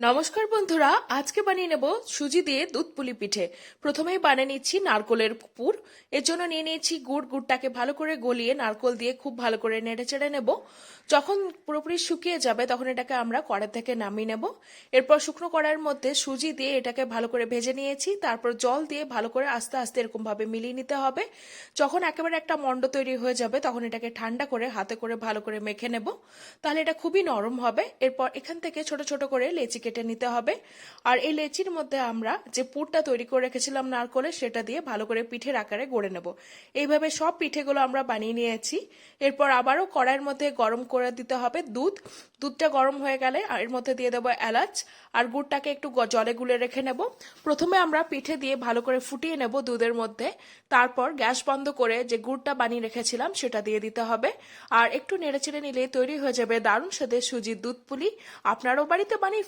নমস্কার বন্ধুরা, আজকে বানিয়ে নেব সুজি দিয়ে দুধ পুলি পিঠে। প্রথমেই বানিয়ে নিচ্ছি নারকলের পুর। এর জন্য নিয়ে নিয়েছি গুড়। গুড়টাকে ভালো করে গলিয়ে নারকল দিয়ে খুব ভালো করে নেড়ে চেড়ে নেব। যখন পুরোপুরি শুকিয়ে যাবে, তখন এটাকে আমরা কড়া থেকে নামিয়ে নেব। এরপর শুকনো কড়ার মধ্যে সুজি দিয়ে এটাকে ভালো করে ভেজে নিয়েছি। তারপর জল দিয়ে ভালো করে আস্তে আস্তে এরকমভাবে মিলিয়ে নিতে হবে। যখন একেবারে একটা মণ্ড তৈরি হয়ে যাবে, তখন এটাকে ঠান্ডা করে হাতে করে ভালো করে মেখে নেব। তাহলে এটা খুবই নরম হবে। এরপর এখান থেকে ছোট ছোট করে লেচি কেটে নিতে হবে। আর এই লেচির মধ্যে আমরা যে পুরটা তৈরি করে রেখেছিলাম নারকলে, সেটা দিয়ে ভালো করে পিঠের আকারে গড়ে নেব। এইভাবে সব পিঠেগুলো আমরা বানিয়ে নিয়েছি। এরপর আবারও কড়াইয়ের মধ্যে গরম করে দিতে হবে দুধ। দুধটা গরম হয়ে গেলে এর মধ্যে দিয়ে দেবো এলাচ। আর গুড়টাকে একটু জলে গুলে রেখে নেব। প্রথমে আমরা পিঠে দিয়ে ভালো করে ফুটিয়ে নেব দুধের মধ্যে। তারপর গ্যাস বন্ধ করে যে গুড়টা বানিয়ে রেখেছিলাম, সেটা দিয়ে দিতে হবে। আর একটু নেড়ে নেড়েচেড়ে নিলে তৈরি হয়ে যাবে দারুণ সাথে সুজির দুধ পুলি। আপনারও বাড়িতে বানিয়ে